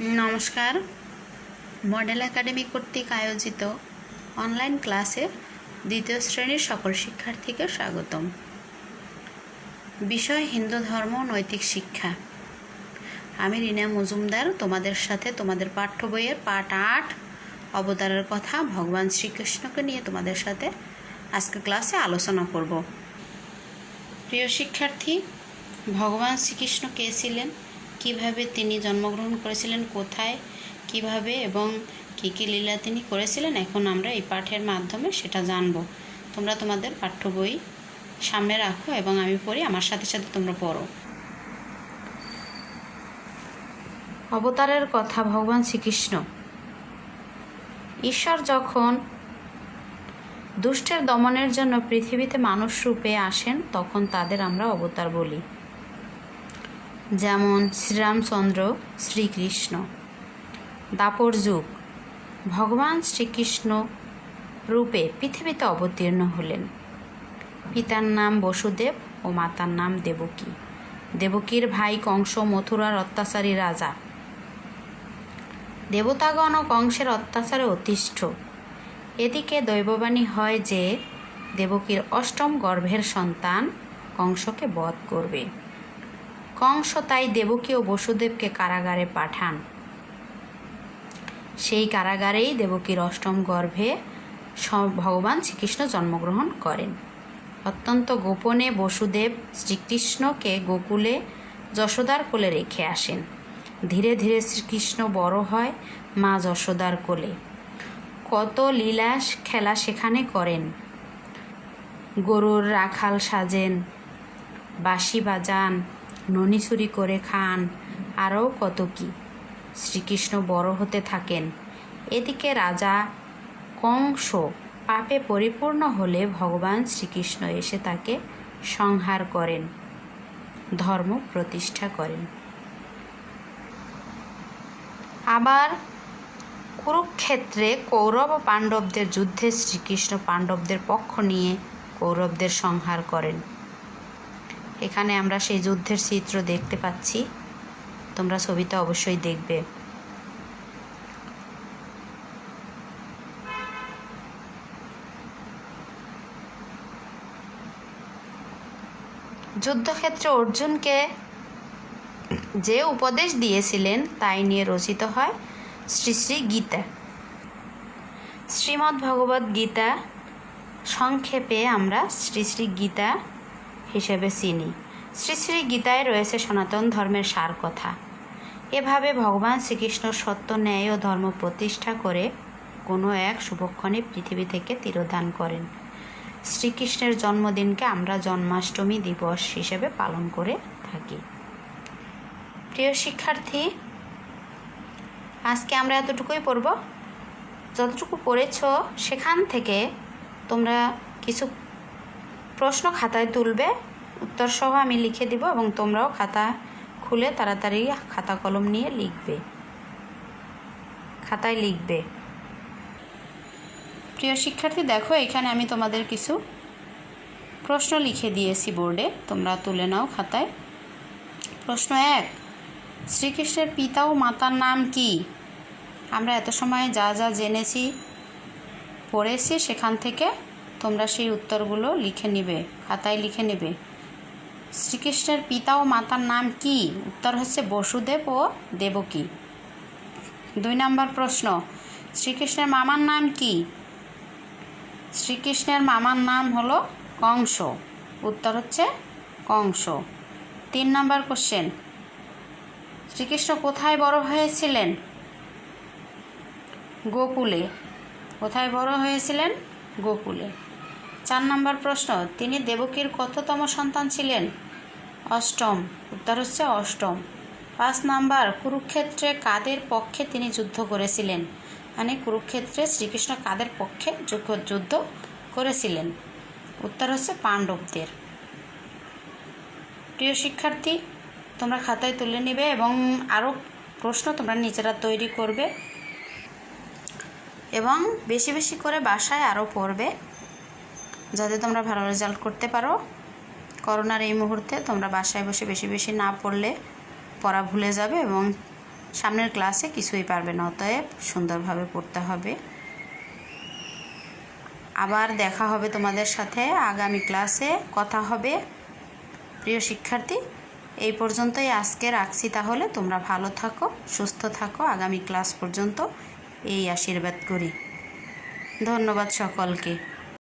নমস্কার। Model academy কর্তৃক আয়োজিত অনলাইন ক্লাসে দ্বিতীয় শ্রেণির সকল শিক্ষার্থীকে স্বাগতম। বিষয় হিন্দু ধর্ম নৈতিক শিক্ষা। আমি রিনা মজুমদার, তোমাদের সাথে তোমাদের পাঠ্য বইয়ের পাঠ আট, অবতারের কথা ভগবান শ্রীকৃষ্ণকে নিয়ে তোমাদের সাথে আজকে ক্লাসে আলোচনা করব। প্রিয় শিক্ষার্থী, ভগবান শ্রীকৃষ্ণ কে ছিলেন? কীভাবে তিনি জন্মগ্রহণ করেছিলেন, কোথায়, কীভাবে এবং কী কী লীলা তিনি করেছিলেন, এখন আমরা এই পাঠের মাধ্যমে সেটা জানব। তোমরা তোমাদের পাঠ্য বই সামনে রাখো এবং আমি পড়ি, আমার সাথে সাথে তোমরা পড়ো। অবতারের কথা ভগবান শ্রীকৃষ্ণ। ঈশ্বর যখন দুষ্টের দমনের জন্য পৃথিবীতে মানুষ রূপে আসেন, তখন তাদের আমরা অবতার বলি। যেমন শ্রীরামচন্দ্র, শ্রীকৃষ্ণ। দাপর যুগ। ভগবান শ্রীকৃষ্ণ রূপে পৃথিবীতে অবতীর্ণ হলেন। পিতার নাম বসুদেব ও মাতার নাম দেবকী। দেবকীর ভাই কংস মথুরার অত্যাচারী রাজা। দেবতাগণ ও কংসের অত্যাচারে অতিষ্ঠ। এদিকে দৈববাণী হয় যে, দেবকীর অষ্টম গর্ভের সন্তান কংসকে বধ করবে। কংস তাই দেবকী ও বসুদেবকে কারাগারে পাঠান। সেই কারাগারেই দেবকীর অষ্টম গর্ভে ভগবান শ্রীকৃষ্ণ জন্মগ্রহণ করেন। অত্যন্ত গোপনে বসুদেব শ্রীকৃষ্ণকে গোকুলে, যশোদার কোলে রেখে আসেন। ধীরে ধীরে শ্রীকৃষ্ণ বড় হয় মা যশোদার কোলে। কত লীলাস খেলা সেখানে করেন। গরুর রাখাল সাজেন, বাঁশি বাজান ননি চুরি করে খান। আরও কত কি? শ্রীকৃষ্ণ বড় হতে থাকেন। এদিকে রাজা কংস পাপে পরিপূর্ণ হলে ভগবান শ্রীকৃষ্ণ এসে তাকে সংহার করেন, ধর্ম প্রতিষ্ঠা করেন। আবার কুরুক্ষেত্রে কৌরব পাণ্ডবদের যুদ্ধে শ্রীকৃষ্ণ পাণ্ডবদের পক্ষ নিয়ে কৌরবদের সংহার করেন। এখানে আমরা সেই যুদ্ধের চিত্র দেখতে পাচ্ছি। তোমরা ছবিটা অবশ্যই দেখবে। যুদ্ধক্ষেত্রে অর্জুনকে যে উপদেশ দিয়েছিলেন, তাই নিয়ে রচিত হয় শ্রী শ্রী গীতা। শ্রীমদ্ ভগবদ গীতা সংক্ষেপে আমরা শ্রী শ্রী গীতা হিসেবে চিনি। শ্রী শ্রী গীতায় রয়েছে সনাতন ধর্মের সার কথা এভাবে ভগবান শ্রীকৃষ্ণ সত্য, ন্যায় ও ধর্ম প্রতিষ্ঠা করে কোনো এক শুভক্ষণে পৃথিবী থেকে তিরোধান করেন। শ্রীকৃষ্ণের জন্মদিনকে আমরা জন্মাষ্টমী দিবস হিসেবে পালন করে থাকি। প্রিয় শিক্ষার্থী, আজকে আমরা এতটুকুই পড়ব। যতটুকু পড়েছ, সেখান থেকে তোমরা কিছু প্রশ্ন খাতায় তুলবে উত্তর সহ আমি লিখে দিব এবং তোমরাও খাতা খুলে তাড়াতাড়ি খাতা কলম নিয়ে লিখবে। খাতায় লিখবে। প্রিয় শিক্ষার্থী, দেখো, এখানে আমি তোমাদের কিছু প্রশ্ন লিখে দিয়েছি বোর্ডে। তোমরা তুলে নাও খাতায়। প্রশ্ন এক, শ্রীকৃষ্ণের পিতা ও মাতার নাম কি? আমরা এত সময় যা যা জেনেছি, পড়েছি সেখান থেকে তোমরা সেই উত্তরগুলো লিখে নেবে, খাতায় লিখে নেবে। শ্রীকৃষ্ণের পিতা ও মাতার নাম কি? উত্তর হচ্ছে বসুদেব ও দেবকী। দুই নম্বর প্রশ্ন, শ্রীকৃষ্ণের মামার নাম কি? শ্রীকৃষ্ণের মামার নাম হলো কংস, উত্তর হচ্ছে কংস। তিন নম্বর কোশ্চেন শ্রীকৃষ্ণ কোথায় বড় হয়েছিলেন? গোকুলে। কোথায় বড় হয়েছিলেন? গোকুলে। নম্বর প্রশ্ন, তিনি দেবকীর কততম সন্তান ছিলেন? অষ্টম। উত্তর হচ্ছে অষ্টম। পাঁচ নাম্বার, কুরুক্ষেত্রে কাদের পক্ষে তিনি যুদ্ধ করেছিলেন? মানে কুরুক্ষেত্রে শ্রীকৃষ্ণ কাদের পক্ষে যুদ্ধ করেছিলেন? উত্তর হচ্ছে পাণ্ডবদের। প্রিয় শিক্ষার্থী, তোমরা খাতায় তুলে নেবে এবং আরও প্রশ্ন তোমরা নিজেরা তৈরি করবে এবং বেশি বেশি করে বাসায় আরও পড়বে। যাতে তোমরা ভালো রেজাল্ট করতে পারো। করোনার এই মুহূর্তে তোমরা বাসায় বসে বেশি বেশি না পড়লে পড়া ভুলে যাবে এবং সামনের ক্লাসে কিছুই পারবে না, অতএব সুন্দরভাবে পড়তে হবে। আবার দেখা হবে তোমাদের সাথে, আগামী ক্লাসে কথা হবে। প্রিয় শিক্ষার্থী, এই পর্যন্তই আজকে রাখছি তাহলে। তোমরা ভালো থাকো, সুস্থ থাকো। আগামী ক্লাস পর্যন্ত এই আশীর্বাদ করি। ধন্যবাদ সকলকে।